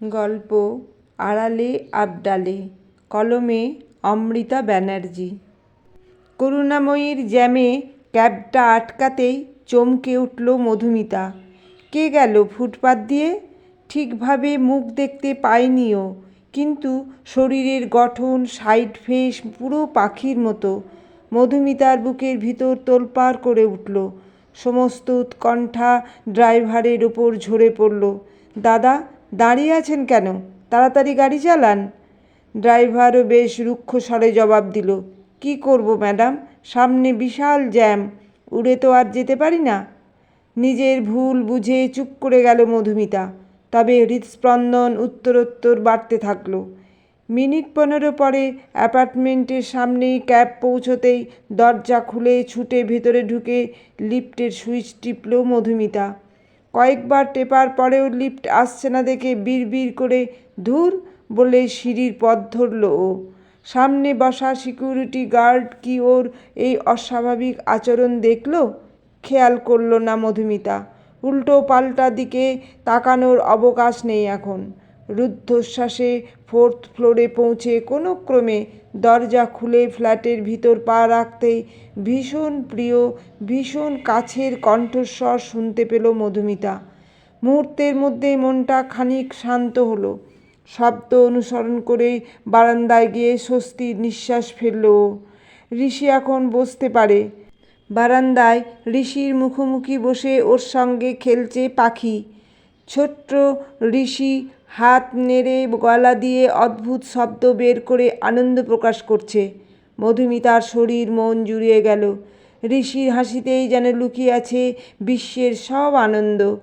গল্প, আড়ালে, আবডালে, কলমে, অমৃতা ব্যানার্জি। করুণাময়ীর জ্যামে ক্যাবটা আটকাতেই চমকে উঠল মধুমিতা। কে গেল ফুটপাত দিয়ে? ঠিকভাবে মুখ দেখতে পায়নিও কিন্তু শরীরের গঠন, সাইড ফেস পুরো পাখির মতো। মধুমিতার বুকের ভিতর তোলপাড় করে উঠল। সমস্ত উৎকণ্ঠা ড্রাইভারের ওপর ঝরে পড়ল। দাদা দাঁড়িয়ে আছেন কেন? তাড়াতাড়ি গাড়ি চালান। ড্রাইভারও বেশ রুক্ষ স্বরে জবাব দিল, কি করব ম্যাডাম? সামনে বিশাল জ্যাম, উড়ে তো আর যেতে পারি না। নিজের ভুল বুঝে চুপ করে গেল মধুমিতা, তবে হৃদস্পন্দন উত্তরোত্তর বাড়তে থাকল। মিনিট পনেরো পরে অ্যাপার্টমেন্টের সামনেই ক্যাব পৌঁছতেই দরজা খুলে ছুটে ভেতরে ঢুকে লিফটের সুইচ টিপল মধুমিতা। কয়েকবার টেপার পরেও লিফট আসছে না দেখে বিড়বিড় করে ধুর বলে সিঁড়ির পথ ধরল ও। সামনে বসা সিকিউরিটি গার্ড কি ওর এই অস্বাভাবিক আচরণ দেখল? খেয়াল করল না মধুমিতা। উল্টো পাল্টা দিকে তাকানোর অবকাশ নেই এখন। রুদ্ধশ্বাসে ফোর্থ ফ্লোরে পৌঁছে কোনো ক্রমে দরজা খুলে ফ্ল্যাটের ভিতর পা রাখতেই ভীষণ প্রিয়, ভীষণ কাছের কণ্ঠস্বর শুনতে পেল মধুমিতা। মুহূর্তের মধ্যে মনটা খানিক শান্ত হলো। শব্দ অনুসরণ করে বারান্দায় গিয়ে স্বস্তির নিঃশ্বাস ফেলল। ঋষি এখন বসতে পারে। বারান্দায় ঋষির মুখোমুখি বসে ওর সঙ্গে খেলছে পাখি। ছোট্ট ঋষি হাত নেড়ে গলা দিয়ে অদ্ভুত শব্দ বের করে আনন্দ প্রকাশ করছে। মধুমিতার শরীর মন জুড়িয়ে গেল। ঋষির হাসিতেই যেন লুকিয়ে আছে বিশ্বের সব আনন্দ।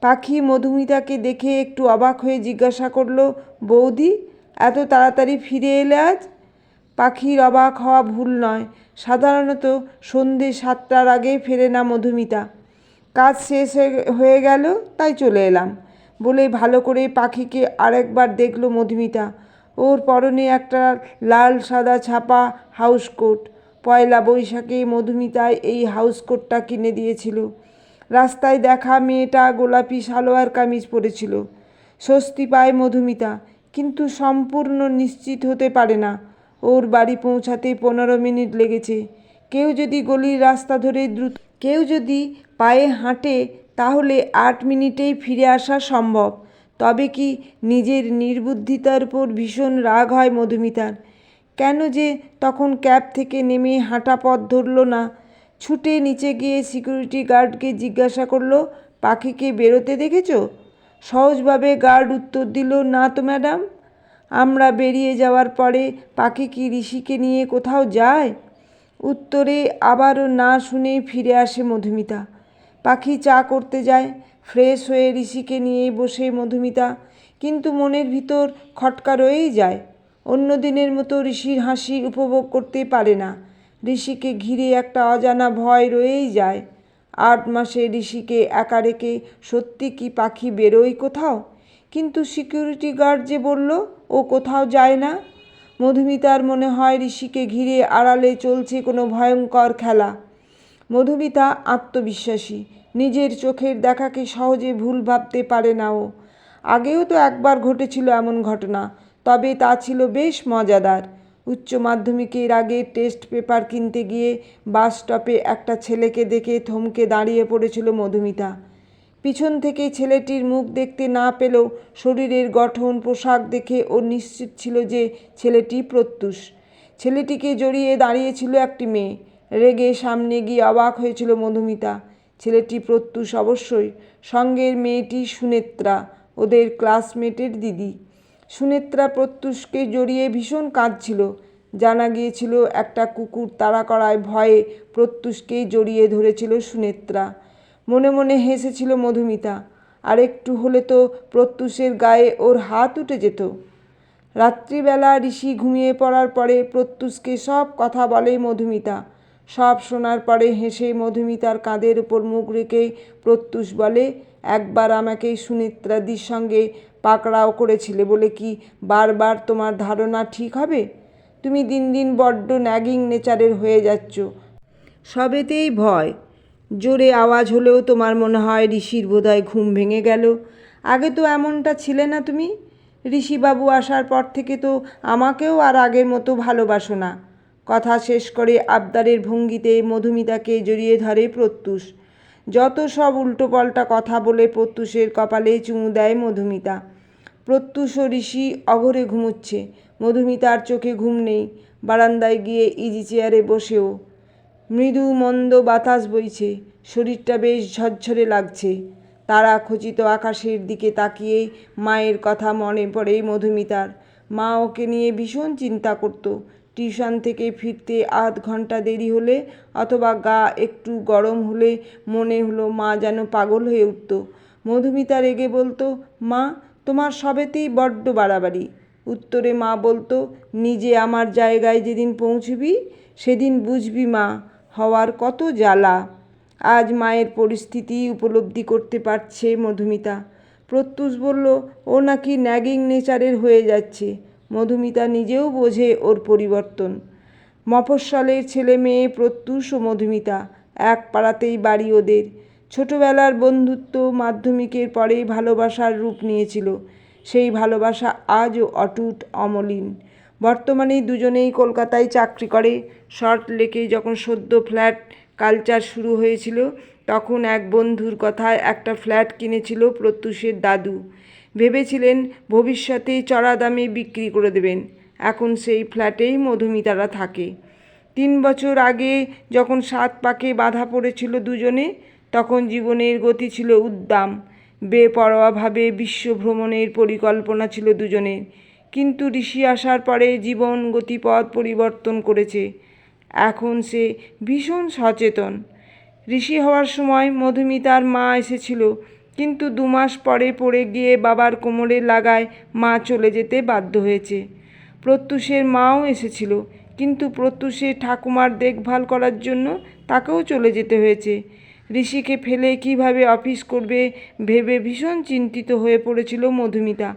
পাখি মধুমিতাকে দেখে একটু অবাক হয়ে জিজ্ঞাসা করল, বৌদি, এত তাড়াতাড়ি ফিরে এলে আজ? পাখির অবাক হওয়া ভুল নয়, সাধারণত সন্ধে সাতটার আগে ফেরে না মধুমিতা। কাজ শেষ হয়ে- হয়ে গেল, তাই চলে এলাম। বলে ভালো করে পাখিকে আরেকবার দেখল মধুমিতা। ওর পরনে একটা লাল সাদা ছাপা হাউস কোট পয়লা বৈশাখে মধুমিতায় এই হাউস কোটটা কিনে দিয়েছিল। রাস্তায় দেখা মেয়েটা গোলাপি সালোয়ার কামিজ পরেছিল। স্বস্তি পায় মধুমিতা, কিন্তু সম্পূর্ণ নিশ্চিত হতে পারে না। ওর বাড়ি পৌঁছাতে পনেরো মিনিট লেগেছে। কেউ যদি গলির রাস্তা ধরে দ্রুত কেউ যদি পায়ে হাঁটে তাহলে আট মিনিটেই ফিরে আসা সম্ভব। তবে কি নিজের নির্বুদ্ধিতার উপর ভীষণ রাগ হয় মধুমিতার? কেন যে তখন ক্যাব থেকে নেমে হাঁটা পথ ধরল না। ছুটে নিচে গিয়ে সিকিউরিটি গার্ডকে জিজ্ঞাসা করল, পাখিকে বেরোতে দেখেছ? সহজভাবে গার্ড উত্তর দিল, না তো ম্যাডাম। আমরা বেরিয়ে যাওয়ার পরে পাখি কি ঋষিকে নিয়ে কোথাও যায়? উত্তরে আবারও না শুনে ফিরে আসে মধুমিতা। পাখি চা করতে যায় ফ্রেশ হয়ে ঋষিকে নিয়ে বসে মধুমিতা। কিন্তু মনের ভিতর খটকা রয়েই যায়। অন্য দিনের মতো ঋষির হাসি উপভোগ করতে পারে না। ঋষিকে ঘিরে একটা অজানা ভয় রয়েই যায়। আট মাসে ঋষিকে একা রেখে সত্যি কি পাখি বেরোয় কোথাও? কিন্তু সিকিউরিটি গার্ড যে বলল, ও কোথাও যায় না। মধুমিতার মনে হয় ঋষিকে ঘিরে আড়ালে চলছে কোনো ভয়ঙ্কর খেলা। মধুমিতা আত্মবিশ্বাসী। নিজের চোখের দেখাকে সহজে ভুল ভাবতে পারে না ও আগেও তো একবার ঘটেছিল এমন ঘটনা, তবে তা ছিল বেশ মজাদার। উচ্চ মাধ্যমিকের আগে টেস্ট পেপার কিনতে গিয়ে বাস স্টপে একটা ছেলেকে দেখে থমকে দাঁড়িয়ে পড়েছিল মধুমিতা। পিছন থেকে ছেলেটির মুখ দেখতে না পেলেও শরীরের গঠন, পোশাক দেখে ও নিশ্চিত ছিল যে ছেলেটি প্রত্যুষ। ছেলেটিকে জড়িয়ে দাঁড়িয়েছিল একটি মেয়ে। রেগে সামনে গিয়ে অবাক হয়েছিল মধুমিতা। ছেলেটি প্রত্যুষ অবশ্যই। সঙ্গের মেয়েটি সুনেত্রা, ওদের ক্লাসমেটের দিদি। সুনেত্রা প্রত্যুষকে জড়িয়ে ভীষণ কাঁদছিল। জানা গিয়েছিল, একটা কুকুর তাড়া করায় ভয়ে প্রত্যুষকেই জড়িয়ে ধরেছিল সুনেত্রা। মনে মনে হেসেছিল মধুমিতা, আর একটু হলে তো প্রত্যুষের গায়ে ওর হাত উঠে যেত। রাত্রিবেলা ঋষি ঘুমিয়ে পড়ার পরে প্রত্যুষকে সব কথা বলে মধুমিতা। সব শোনার পরে হেসে মধুমিতার কাঁধের উপর মুখ রেখে প্রত্যুষ বলে, একবার আমাকে সুনিত্রাদির সঙ্গে পাকড়াও করেছিলে বলে কি বারবার তোমার ধারণা ঠিক হবে? তুমি দিন দিন বড্ড ন্যাগিং নেচারের হয়ে যাচ্ছ। সবেতেই ভয়। জোরে আওয়াজ হলেও তোমার মনে হয় ঋষির বোধহয় ঘুম ভেঙে গেল। আগে তো এমনটা ছিলে না তুমি। ঋষিবাবু আসার পর থেকে তো আমাকেও আর আগের মতো ভালোবাসো না। কথা শেষ করে আবদারের ভঙ্গিতে মধুমিতাকে জড়িয়ে ধরে প্রত্যুষ। যত সব উল্টোপাল্টা কথা বলে প্রত্যুষের কপালে চুমু দেয় মধুমিতা। প্রত্যুষ ঋষি অঘরে ঘুমুচ্ছে। মধুমিতার চোখে ঘুম নেই। বারান্দায় গিয়ে ইজি চেয়ারে বসেও। মৃদু মন্দ বাতাস বইছে। শরীরটা বেশ ঝরঝরে লাগছে। তারা খচিত আকাশের দিকে তাকিয়ে মায়ের কথা মনে পড়ে মধুমিতার। মা ওকে নিয়ে ভীষণ চিন্তা করতো। টিউশন থেকে ফিরতে আধ ঘণ্টা দেরি হলে অথবা গা একটু গরম হলে মনে হলো মা যেন পাগল হয়ে উঠত। মধুমিতা রেগে বলতো, মা, তোমার সবেতেই বড্ড বাড়াবাড়ি। উত্তরে মা বলতো, নিজে আমার জায়গায় যেদিন পৌঁছবি, সেদিন বুঝবি মা, হওয়ার কত জ্বালা। আজ মায়ের পরিস্থিতি উপলব্ধি করতে পারছে মধুমিতা। প্রত্যুষ বলল, ও নাকি ন্যাগিং নেচারের হয়ে যাচ্ছে। মধুমিতা নিজেও বোঝে ওর পরিবর্তন। মফস্বলের ছেলে মেয়ে প্রত্যুষ ও মধুমিতা, এক পাড়াতেই বাড়ি ওদের। ছোটবেলার বন্ধুত্ব মাধ্যমিকের পরেই ভালোবাসার রূপ নিয়েছিল। সেই ভালোবাসা আজও অটুট, অমলিন। বর্তমানে দুজনেই কলকাতায় চাকরি করে। শর্ট লেকে যখন সদ্য ফ্ল্যাট কালচার শুরু হয়েছিল, তখন এক বন্ধুর কথায় একটা ফ্ল্যাট কিনেছিল প্রত্যুষের দাদু। ভেবেছিলেন ভবিষ্যতে চড়া দামে বিক্রি করে দেবেন। এখন সেই ফ্ল্যাটেই মধুমিতারা থাকে। তিন বছর আগে যখন সাত পাকে বাধা পড়েছিল দুজনে, তখন জীবনের গতি ছিল উদ্দাম। বেপরোয়াভাবে বিশ্ব ভ্রমণের পরিকল্পনা ছিল দুজনের কিন্তু ঋষি আসার পরে জীবন গতিপথ পরিবর্তন করেছে। এখন সে ভীষণ সচেতন। ঋষি হওয়ার সময় মধুমিতার মা এসেছিল। কিন্তু দু মাস পরে পড়ে গিয়ে বাবার কোমরে লাগায় মা চলে যেতে বাধ্য হয়েছে। প্রত্যুষের মাও এসেছিল, কিন্তু প্রত্যুষের ঠাকুমার দেখভাল করার জন্য তাকেও চলে যেতে হয়েছে। ঋষিকে ফেলে কীভাবে অফিস করবে ভেবে ভীষণ চিন্তিত হয়ে পড়েছিল মধুমিতা।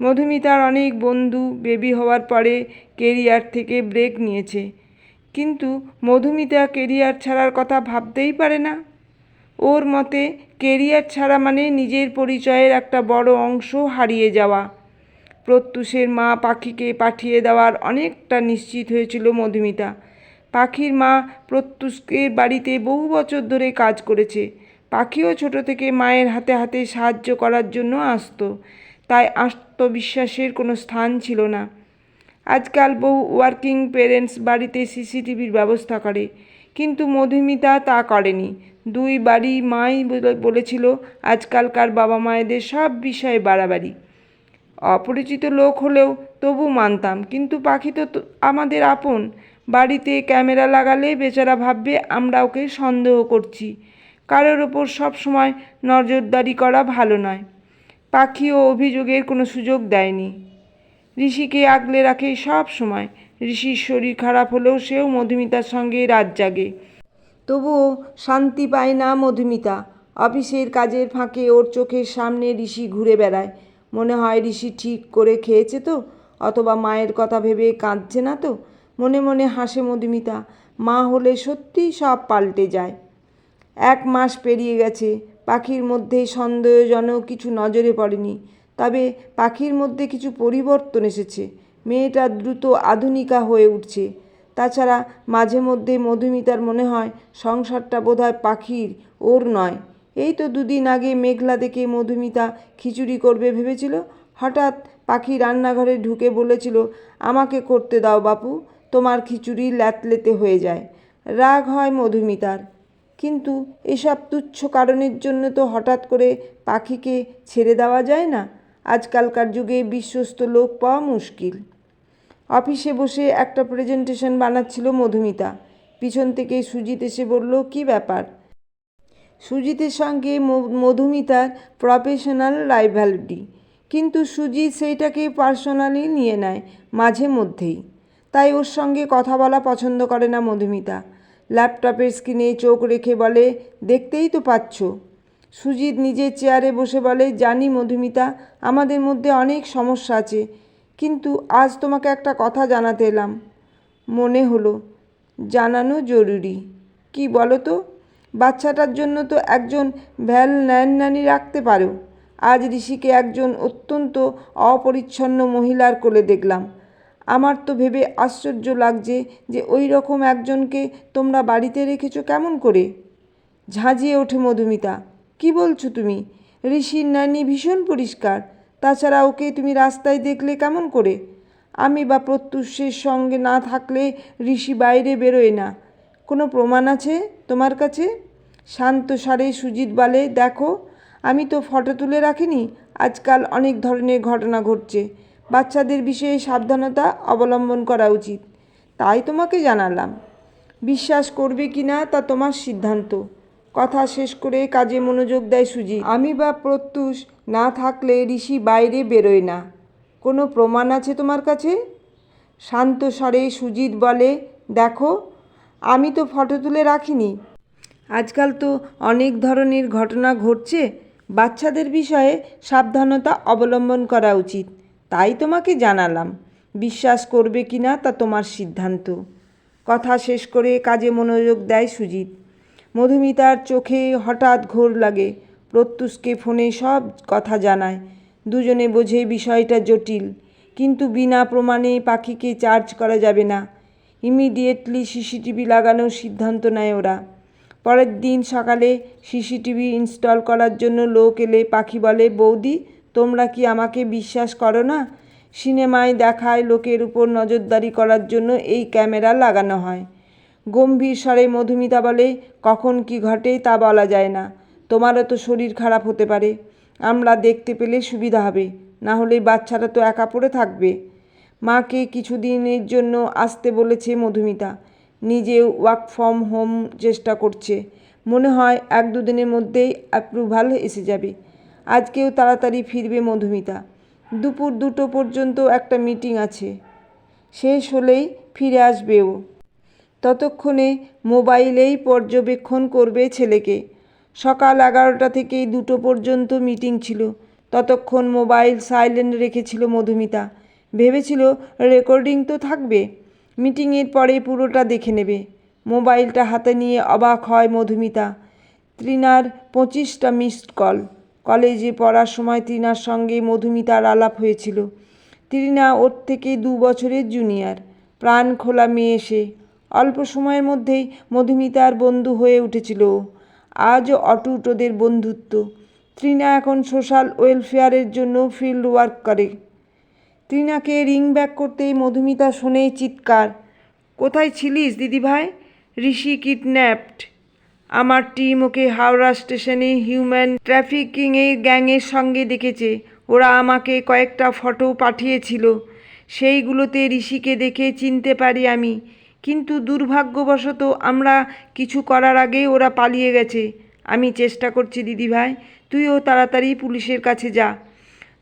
মধুমিতার অনেক বন্ধু, বেবি হওয়ার পরে কেরিয়ার থেকে ব্রেক নিয়েছে। কিন্তু মধুমিতা কেরিয়ার ছাড়ার কথা ভাবতেই পারে না। ওর মতে কেরিয়ার ছাড়া মানে নিজের পরিচয়ের একটা বড় অংশ হারিয়ে যাওয়া। প্রত্যুষের মা পাখিকে পাঠিয়ে দেওয়ার অনেকটা নিশ্চিত হয়েছিল মধুমিতা। পাখির মা প্রত্যুষের বাড়িতে বহু বছর ধরে কাজ করেছে। পাখিও ছোট থেকে মায়ের হাতে হাতে সাহায্য করার জন্য আসতো। তাই আত্মবিশ্বাসের কোনো স্থান ছিল না। আজকাল বহু ওয়ার্কিং পেরেন্টস বাড়িতে সিসিটিভির ব্যবস্থা করে। কিন্তু মধুমিতা তা করেনি। দুই বাড়ি মাই বলে- বলেছিল, আজকালকার বাবা মায়েদের সব বিষয়ে বাড়াবাড়ি। অপরিচিত লোক হলেও তবু মানতাম, কিন্তু পাখি তো আমাদের আপন। বাড়িতে ক্যামেরা লাগালে বেচারা ভাববে, আমরা ওকে সন্দেহ করছি। কারোর ওপর সব সময় নজরদারি করা ভালো নয়। পাখি ও অভিযোগের কোনো সুযোগ দেয়নি। ঋষিকে আগলে রাখে সব সময়। ঋষির শরীর খারাপ হলেও সেও মধুমিতার সঙ্গে রাত জাগে। তবুও শান্তি পায় না মধুমিতা। অফিসের কাজের ফাঁকে ওর চোখের সামনে ঋষি ঘুরে বেড়ায়। মনে হয় ঋষি ঠিক করে খেয়েছে তো, অথবা মায়ের কথা ভেবে কাঁদছে না তো। মনে মনে হাসে মধুমিতা, মা হলে সত্যিই সব পাল্টে যায়। এক মাস পেরিয়ে গেছে, পাখির মধ্যে সন্দেহজনক কিছু নজরে পড়েনি। তবে পাখির মধ্যে কিছু পরিবর্তন এসেছে। মেয়েটা দ্রুত আধুনিকা হয়ে উঠছে। তাছাড়া মাঝে মধ্যে মধুমিতার মনে হয় সংসারটা বোধহয় পাখির ওর নয়। এই তো দুদিন আগে মেঘলা দেখে মধুমিতা খিচুড়ি করবে ভেবেছিল। হঠাৎ পাখি রান্নাঘরে ঢুকে বলেছিল, আমাকে করতে দাও বাপু, তোমার খিচুড়ি ল্যাতলেতে হয়ে যায়। রাগ হয় মধুমিতার। কিন্তু এসব তুচ্ছ কারণের জন্য তো হঠাৎ করে পাখিকে ছেড়ে দেওয়া যায় না। আজকালকার যুগে বিশ্বস্ত লোক পাওয়া মুশকিল। অফিসে বসে একটা প্রেজেন্টেশন বানাচ্ছিল মধুমিতা। পিছন থেকে সুজিত এসে বলল, কি ব্যাপার? সুজিতের সঙ্গে মধুমিতার প্রফেশনাল রাইভালিটি কিন্তু সুজিত সেইটাকে পার্সোনালি নিয়ে নেয় মাঝে মধ্যেই। তাই ওর সঙ্গে কথা বলা পছন্দ করে না মধুমিতা। ল্যাপটপের স্ক্রিনে চোখ রেখে বলে, দেখতেই তো পাচ্ছ। সুজিত নিজের চেয়ারে বসে বলে, জানি মধুমিতা, আমাদের মধ্যে অনেক সমস্যা আছে। কিন্তু আজ তোমাকে একটা কথা জানাতে এলাম। মনে হলো, জানানো জরুরি। কি বলো তো বাচ্চাটার জন্য তো একজন ভ্যাল নানি রাখতে পারো। আজ ঋষিকে একজন অত্যন্ত অপরিচ্ছন্ন মহিলার কোলে দেখলাম। আমার তো ভেবে আশ্চর্য লাগছে যে ওই রকম একজনকে তোমরা বাড়িতে রেখেছো কেমন করে? ঝাঁঝিয়ে ওঠে মধুমিতা, কি বলছো তুমি? ঋষির নানি ভীষণ পরিষ্কার। তাছাড়া ওকে তুমি রাস্তায় দেখলে কেমন করে? আমি বা প্রত্যুষের সঙ্গে না থাকলে ঋষি বাইরে বেরোয় না। কোনো প্রমাণ আছে তোমার কাছে? শান্ত সারে সুজিত বলে, দেখো, আমি তো ফটো তুলে রাখিনি। আজকাল অনেক ধরনের ঘটনা ঘটছে। বাচ্চাদের বিষয়ে সাবধানতা অবলম্বন করা উচিত। তাই তোমাকে জানালাম। বিশ্বাস করবে কি না তা তোমার সিদ্ধান্ত। কথা শেষ করে কাজে মনোযোগ দেয় সুজি আমি বা প্রত্যুষ না থাকলে ঋষি বাইরে বেরোয় না। কোনো প্রমাণ আছে তোমার কাছে? শান্ত স্বরে সুজিত বলে, দেখো, আমি তো ফটো তুলে রাখিনি। আজকাল তো অনেক ধরনের ঘটনা ঘটছে। বাচ্চাদের বিষয়ে সাবধানতা অবলম্বন করা উচিত। তাই তোমাকে জানালাম। বিশ্বাস করবে কি না তা তোমার সিদ্ধান্ত। কথা শেষ করে কাজে মনোযোগ দেয় সুজিত। মধুমিতার চোখে হঠাৎ ঘোর লাগে। প্রত্যুষকে ফোনে সব কথা জানায়। দুজনে বোঝে বিষয়টা জটিল, কিন্তু বিনা প্রমাণে পাখিকে চার্জ করা যাবে না। ইমিডিয়েটলি সিসিটিভি লাগানোর সিদ্ধান্ত নেয় ওরা। পরের দিন সকালে সিসিটিভি ইনস্টল করার জন্য লোক এলে পাখি বলে, বৌদি, তোমরা কি আমাকে বিশ্বাস করো না? সিনেমায় দেখায় লোকের উপর নজরদারি করার জন্য এই ক্যামেরা লাগানো হয়। গম্ভীর স্বরে মধুমিতা বলে, কখন কি ঘটে তা বলা যায় না। তোমারও তো শরীর খারাপ হতে পারে। আমরা দেখতে পেলে সুবিধা হবে, না হলে বাচ্চারা তো একা পড়ে থাকবে। মাকে কিছুদিনের জন্য আসতে বলেছে মধুমিতা। নিজে ওয়ার্ক ফ্রম হোম চেষ্টা করছে। মনে হয় এক দুদিনের মধ্যেই অ্যাপ্রুভাল এসে যাবে। আজকেও তাড়াতাড়ি ফিরবে মধুমিতা। দুপুর দুটো পর্যন্ত একটা মিটিং আছে। শেষ হলেই ফিরে আসবেও ততক্ষণে মোবাইলেই পর্যবেক্ষণ করবে ছেলেকে। সকাল এগারোটা থেকে দুটো পর্যন্ত মিটিং ছিল। ততক্ষণ মোবাইল সাইলেন্ট রেখেছিল মধুমিতা। ভেবেছিল, রেকর্ডিং তো থাকবে। মিটিংয়ের পরে পুরোটা দেখে নেবে। মোবাইলটা হাতে নিয়ে অবাক হয় মধুমিতা। তৃণার পঁচিশটা মিসড কল কলেজে পড়ার সময় তৃণার সঙ্গে মধুমিতার আলাপ হয়েছিল। তৃণা ওর থেকে দু বছরের জুনিয়র প্রাণ খোলা মেয়ে সে। অল্প সময়ের মধ্যেই মধুমিতার বন্ধু হয়ে উঠেছিল। আজও অটুট ওদের বন্ধুত্ব। তৃণা এখন সোশ্যাল ওয়েলফেয়ারের জন্য ফিল্ড ওয়ার্ক করে। তৃণাকে রিং ব্যাক করতেই মধুমিতা শোনে চিৎকার, কোথায় ছিলিস, দিদিভাই? ঋষি কিডন্যাপড। আমার টিম ওকে হাওড়া স্টেশনে হিউম্যান ট্রাফিকিংয়ের গ্যাংয়ের সঙ্গে দেখেছে। ওরা আমাকে কয়েকটা ফটো পাঠিয়েছিল। সেইগুলোতে ঋষিকে দেখে চিনতে পারি আমি। কিন্তু দুর্ভাগ্যবশত আমরা কিছু করার আগেই ওরা পালিয়ে গেছে। আমি চেষ্টা করছি দিদিভাই তুইও তাড়াতাড়ি পুলিশের কাছে যা।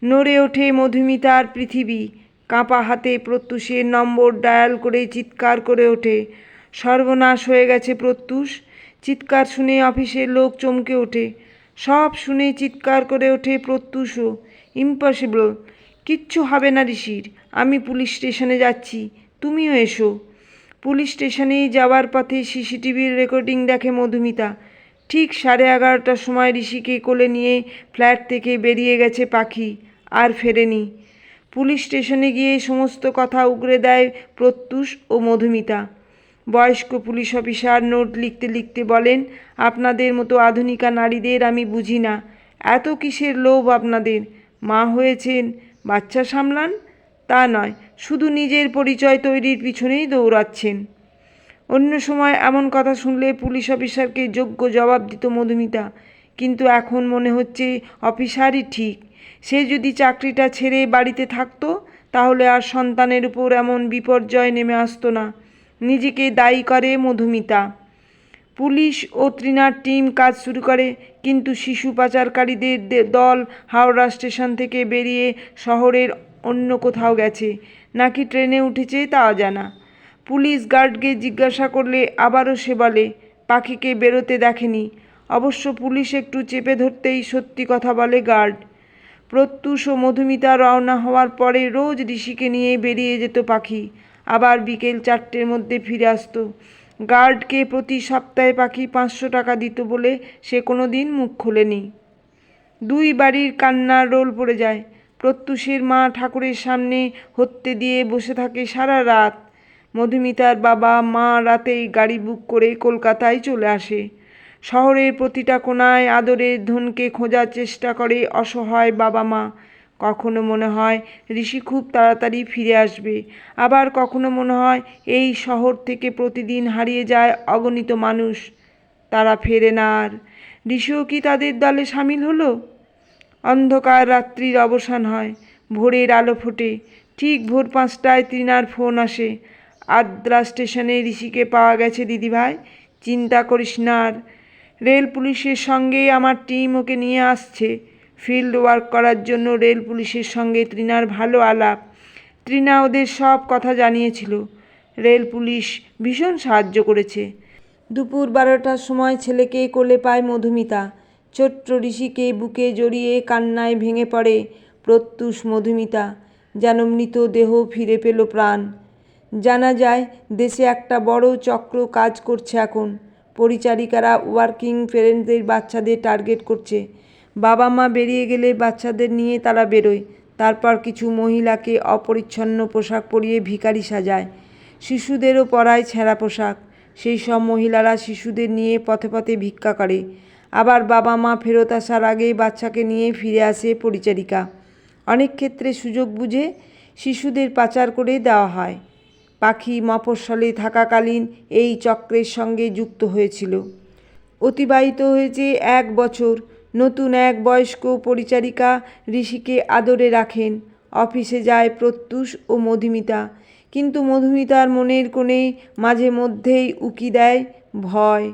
নড়ে ওঠে মধুমিতার পৃথিবী। কাঁপা হাতে প্রত্যুষের নম্বর ডায়াল করে চিৎকার করে ওঠে। সর্বনাশ হয়ে গেছে প্রত্যুষ। চিৎকার শুনে অফিসের লোক চমকে ওঠে। সব শুনে চিৎকার করে ওঠে প্রত্যুষও। ইম্পসিবল। কিচ্ছু হবে না ঋষির। আমি পুলিশ স্টেশনে যাচ্ছি। তুমিও এসো। পুলিশ স্টেশনে যাওয়ার পথে সিসিটিভির রেকর্ডিং দেখে মধুমিতা। ঠিক সাড়ে এগারোটার সময় ঋষিকে কোলে নিয়ে ফ্ল্যাট থেকে বেরিয়ে গেছে পাখি, আর ফেরেনি। পুলিশ স্টেশনে গিয়ে সমস্ত কথা উগরে দেয় প্রত্যুষ ও মধুমিতা। বয়স্ক পুলিশ অফিসার নোট লিখতে লিখতে বলেন, আপনাদের মতো আধুনিকা নারীদের আমি বুঝি না। এত কিসের লোভ আপনাদের? মা হয়েছেন, বাচ্চা সামলান? তা নয়। শুধু নিজের পরিচয় তৈরির পিছনেই দৌড়াচ্ছেন। অন্য সময় এমন কথা শুনলে পুলিশ অফিসারকে যোগ্য জবাব দিত মধুমিতা, কিন্তু এখন মনে হচ্ছে অফিসারই ঠিক। সে যদি চাকরিটা ছেড়ে বাড়িতে থাকতো, তাহলে আর সন্তানের উপর এমন বিপর্যয় নেমে আসতো না। নিজেকে দায়ী করে মধুমিতা। পুলিশ ও তৃণার টিম কাজ শুরু করে, কিন্তু শিশু পাচারকারীদের দল হাওড়া স্টেশন থেকে বেরিয়ে শহরের অন্য কোথাও গেছে। নাকি ট্রেনে উঠেছে তা অজানা পুলিশ গার্ডকে জিজ্ঞাসা করলে আবারও সে বলে, পাখিকে বেরোতে দেখেনি। অবশ্য পুলিশ একটু চেপে ধরতেই সত্যি কথা বলে গার্ড। প্রত্যুষ ও মধুমিতা রওনা হওয়ার পরে রোজ ঋষিকে নিয়ে বেরিয়ে যেত পাখি। আবার বিকেল চারটের মধ্যে ফিরে আসতো। গার্ডকে প্রতি সপ্তাহে পাখি পাঁচশো টাকা দিত বলে সে কোনো দিন মুখ খোলেনি। দুই বাড়ির কান্নার রোল পড়ে যায়। প্রত্যুষের মা ঠাকুরের সামনে হত্যে দিয়ে বসে থাকে সারা রাত। মধুমিতার বাবা মা রাতেই গাড়ি বুক করে কলকাতায় চলে আসে। শহরের প্রতিটা কোনায় আদরের ধনকে খোঁজার চেষ্টা করে অসহায় বাবা মা। কখনো মনে হয় ঋষি খুব তাড়াতাড়ি ফিরে আসবে। আবার কখনো মনে হয় এই শহর থেকে প্রতিদিন হারিয়ে যায় অগণিত মানুষ। তারা ফেরে না আর। ঋষিও কি তাদের দলে সামিল হলো? অন্ধকার রাত্রির অবসান হয়। ভোরের আলো ফোটে। ঠিক ভোর পাঁচটায় তৃণার ফোন আসে। আদ্রা স্টেশনে ঋষিকে পাওয়া গেছে, দিদিভাই। চিন্তা করিস না আর। রেল পুলিশের সঙ্গে আমার টিম ওকে নিয়ে আসছে। ফিল্ড ওয়ার্ক করার জন্য রেল পুলিশের সঙ্গে তৃণার ভালো আলাপ। তৃণা ওদের সব কথা জানিয়েছিল। রেল পুলিশ ভীষণ সাহায্য করেছে। দুপুর বারোটার সময় ছেলেকে কোলে পায় মধুমিতা। ছোট্ট ঋষিকে বুকে জড়িয়ে কান্নায় ভেঙে পড়ে প্রত্যুষ মধুমিতা, যেন মৃত দেহ ফিরে পেল প্রাণ। জানা যায়, দেশে একটা বড় চক্র কাজ করছে এখন। পরিচারিকারা ওয়ার্কিং পেরেন্টদের বাচ্চাদের টার্গেট করছে। বাবা মা বেরিয়ে গেলে বাচ্চাদের নিয়ে তারা বেরোয়। তারপর কিছু মহিলাকে অপরিচ্ছন্ন পোশাক পরিয়ে ভিখারি সাজায়। শিশুদেরও পরায় ছেঁড়া পোশাক। সেই সব মহিলারা শিশুদের নিয়ে পথে পথে ভিক্ষা করে। আবার বাবা মা ফেরত আসার আগেই বাচ্চাকে নিয়ে ফিরে আসে পরিচারিকা। অনেক ক্ষেত্রে সুযোগ বুঝে শিশুদের পাচার করে দেওয়া হয়। পাখি মফস্বলে থাকাকালীন এই চক্রের সঙ্গে যুক্ত হয়েছিল। অতিবাহিত হয়েছে এক বছর। নতুন এক বয়স্ক পরিচারিকা ঋষিকে আদরে রাখেন। অফিসে যায় প্রত্যুষ ও মধুমিতা। কিন্তু মধুমিতার মনের কোণে মাঝে মধ্যেই উকি দেয় ভয়।